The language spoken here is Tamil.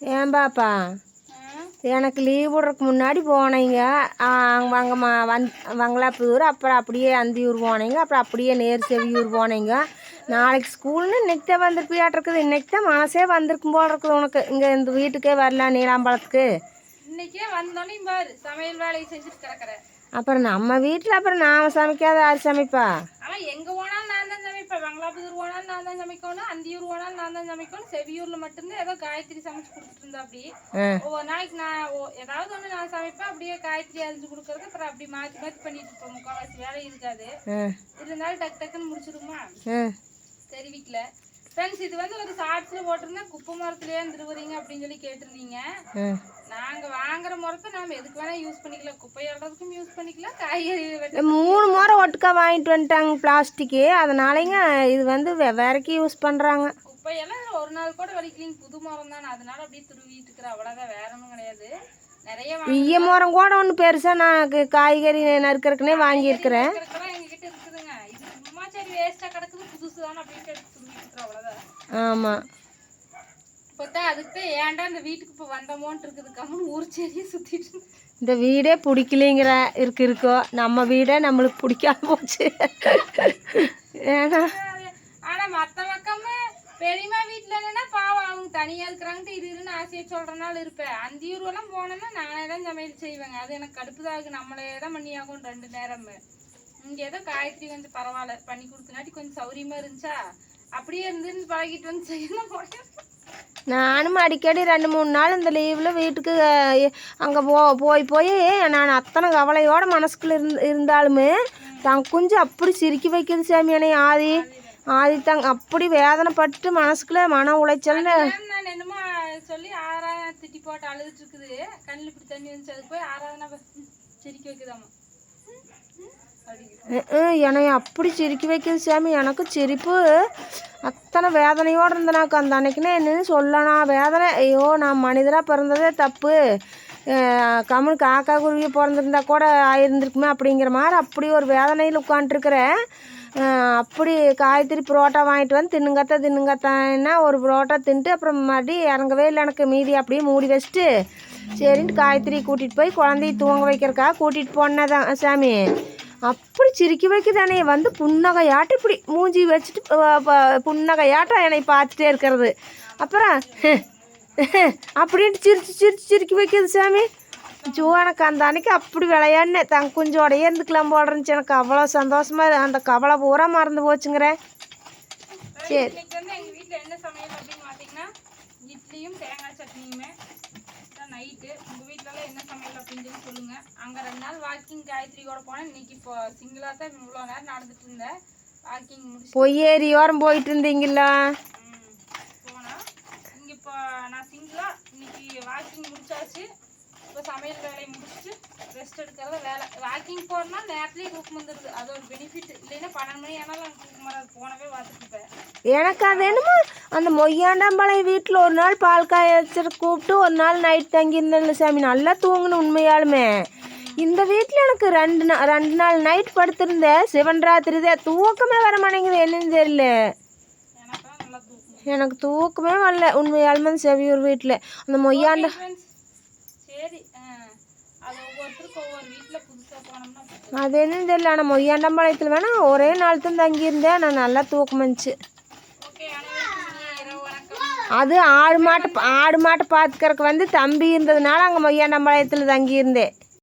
ஏன் பாப்பா? எனக்கு லீவ் விட்றதுக்கு முன்னாடி போனீங்க. அங்கே மா வந் வங்களாப்பூர் அப்புறம் அப்படியே அந்தியூர் போனீங்க. அப்புறம் அப்படியே நேர் செவியூர் போனீங்க. நாளைக்கு ஸ்கூல்னு இன்னைக்கு தான் வந்திருப்பியாட்டிருக்குது இன்னைக்கு தான் மனசே வந்திருக்கும் போல இருக்குது உனக்கு. இங்கே இந்த வீட்டுக்கே வரலாம் நீலாம்பழத்துக்கு இன்னைக்கே வந்தோன்னே பாரு. சமையல் வேலையை செஞ்சுட்டு கிடக்குறேன். அப்புறம் நம்ம வீட்டில் அப்புறம் நாம் சமைக்காத யார் சமைப்பா ஆனா எங்க போனாலும் நான் தான் பங்களாபுதூர் போனாலும் நான் தான் சமைக்கணும் அந்தியூர் போனாலும் நான் தான் சமைக்கணும். செவியூர்ல மட்டும்தான் ஏதோ காயத்ரி சமைச்சு கொடுத்துட்டு இருந்தா அப்படி. ஒவ்வொரு நாளைக்கு நான் ஏதாவது ஒண்ணு நான் சமைப்பேன் அப்படியே காயத்ரி அரிஞ்சு கொடுக்கறது அப்புறம் அப்படி மாத்தி மாத்தி பண்ணிட்டு இருப்போம். முக்கால்வாசி வேலை இருக்காது. இருந்தாலும் டக்கு டக்குன்னு முடிச்சிருமா? ஆ. தெரிவிக்கல ஃப்ரெண்ட்ஸ் இது வந்து ஒரு ஷார்ட்ஸ்ல போட்டிருந்தேன் குப்பை மரத்துலயே இருந்துருவீங்க அப்படின்னு சொல்லி கேட்டிருந்தீங்க. ஆ. நாங்க வாங்குற முறத்தை நாம எதுக்கு வேணா யூஸ் பண்ணிக்கலாம். குப்பை அள்ளுறதுக்கும் யூஸ் பண்ணிக்கலாம். காய்கறி மூணு முறை ஒட்டுக்கா வாங்கிட்டு வந்துட்டாங்க பிளாஸ்டிக்கு அதனாலங்க இது வந்து வெவ்வேறைக்கு யூஸ் பண்ணுறாங்க குப்பையெல்லாம் ஒரு நாள் கூட வலிக்கலிங்க. புது மரம் தானே. அதனால அப்படியே துருவிட்டு இருக்கிற அவ்வளோதான் வேற ஒன்றும் கிடையாது. நிறைய ஈய மரம் கூட ஒன்று பெருசாக நான் காய்கறி நறுக்கிறதுக்குனே வாங்கியிருக்கிறேன். எங்ககிட்ட இருக்குதுங்க. இது சும்மா சரி வேஸ்டா கிடக்குது புதுசு தானே அப்படின்ட்டு எடுத்து அவ்வளோதான் ஆமாம் பார்த்தா அதுக்கு ஏன்டா இந்த வீட்டுக்கு இப்போ வந்தோமோன்ட்டு இருக்குது கம்முன்னு ஊர் செடியை சுற்றிட்டு. இந்த வீடே பிடிக்கலைங்கிற இருக்கு இருக்கோ. நம்ம வீடே நம்மளுக்கு பிடிக்காம போச்சு. ஏன்னா? ஆனா மத்த பக்கமே பெரியம்மா வீட்டுல என்னன்னா பாவம் அவங்க தனியா இருக்கிறாங்கட்டு இரு இருன்னு ஆசையை சொல்றனால இருப்பேன். அந்த ஊர்வெல்லாம் போனேன்னா நானே தான் சமையல் செய்வேங்க. அது எனக்கு கடுப்பு தான். இருக்கு நம்மளே தான் பண்ணியாகும் ரெண்டு நேரம் இங்க ஏதோ காயத்ரி வந்து பரவாயில்ல பண்ணி கொடுத்தனாட்டி கொஞ்சம் சௌரியமா இருந்துச்சா? அப்படியே இருந்து பழகிட்டு வந்து செய்யணும். நானும் அடிக்கடி ரெண்டு மூணு நாள் இந்த லீவில் வீட்டுக்கு அங்கே போ போய் போய் நான் அத்தனை கவலையோட மனசுக்குள்ள இருந்து இருந்தாலுமே தன் குஞ்சு அப்படி சிரிக்கி வைக்குது சாமி என்னை ஆதி. ஆதி தங்க அப்படி வேதனைப்பட்டு மனசுக்குள்ள மன உளைச்சல்னு மேம் நான் என்னமோ சொல்லி ஆறாவது திட்டி போட்டு அழுதுட்டு இருக்குது. கண்ணில் இப்படி தண்ணி வந்துச்சு அது போய் ஆறாவது நம்ம சிரிக்க வைக்குதாமா. என்னை அப்படி சிரிக்கி வைக்கும் சாமி எனக்கு சிரிப்பு. அத்தனை வேதனையோடு இருந்தனாக்கு அந்த அன்னைக்குன்னு என்னன்னு சொல்லணும் வேதனை. ஐயோ நான் மனிதராக பிறந்ததே தப்பு. அஹ் கம்முனு காக்கா குருவி பிறந்திருந்தா கூட ஆயிருந்திருக்குமே அப்படிங்கிற மாதிரி அப்படி ஒரு வேதனையில் உட்காண்ட்ருக்கிறேன் அப்படி காய்கறி புரோட்டா வாங்கிட்டு வந்து தின்னுங்கத்தா தின்னுங்கத்தான்னா ஒரு புரோட்டா தின்ட்டு அப்புறம் மறுபடியும் இறங்கவே இல்லை எனக்கு. மீதி அப்படியே மூடி வச்சுட்டு சரின்ட்டு காய்கறி கூட்டிகிட்டு போய் குழந்தைய தூங்க வைக்கிறக்கா கூட்டிகிட்டு போனதான் சாமி. அப்படி சிரிக்க வைக்குதானே? வந்து புன்னகையாட்டம் இப்படி மூஞ்சி வச்சுட்டு புன்னகையாட்டம் என்னை பார்த்துட்டே இருக்கிறது. அப்புறம் அப்படின்ட்டு சிரிச்சு சிரிச்சு சிரிக்க வைக்குது சாமி. ஜோ எனக்கு அந்த அன்னைக்கு அப்படி விளையாடினேன். தங்க குஞ்சோடையே இருந்துக்கலாம் போல இருந்துச்சு எனக்கு அவ்வளோ சந்தோஷமா இரு- அந்த கவலை பூரா மறந்து போச்சுங்கிறேன். சரி இட்லியும் தேங்காய் சட்னியுமே. நைட்டு உங்க வீட்ல எல்லாம் என்ன சமையல் அப்படின்னு சொல்லி சொல்லுங்க அங்க ரெண்டு நாள் வாக்கிங் காயத்ரி கூட போனேன். இன்னைக்கு இப்போ சிங்கிளா தான் இவ்வளோ நேரம் நடந்துட்டு இருந்தேன். வாக்கிங் முடிச்சு ஓரம் போயிட்டு இருந்தீங்களா போனா. இங்க இப்போ நான் சிங்கிளா இன்னைக்கு வாக்கிங் முடிச்சாச்சு. இப்போ சமையல் வேலையை முடிச்சுட்டு ரெஸ்ட் எடுக்கிறத வேலை. வாக்கிங் போறோம்னா நேரத்துலேயே தூக்கம் வந்துடுது அது ஒரு பெனிஃபிட் இல்லைன்னா பன்னெண்டு மணி ஆனாலும் எனக்கு தூக்கம் வராது போனவே பார்த்துட்டு இருப்பேன் எனக்கு அது என்னமோ அந்த மொய்யாண்டாம்பாளையம் வீட்டில் ஒரு நாள் பால் காய வச்சுட்டு கூப்பிட்டு ஒரு நாள் நைட் தங்கியிருந்தேன்ல சாமி. நல்லா தூங்கணும் உண்மையாலுமே. இந்த வீட்டில் எனக்கு ரெண்டு நாள் ரெண்டு நாள் நைட் படுத்திருந்தேன் சிவன் ராத்திரி தான் தூக்கமே வர மாட்டேங்குது என்னன்னு தெரியல எனக்கு தூக்கமே வரல உண்மையாலுமே செவியூர் வீட்டில் அந்த மொய்யாண்டா அது என்னன்னு தெரியல ஆனால் மொய்யாண்டாம்பாளையத்தில் வேணால் ஒரே நாள் தான் தங்கியிருந்தேன் நான் நல்லா தூக்கம் வந்துச்சு. அது ஆடு மாட்டை ஆடு மாட்டை பார்த்துக்கறக்கு வந்து தம்பி இருந்ததுனால அங்கே மொய்யாண்டாம்பாளையத்தில் தங்கியிருந்தேன்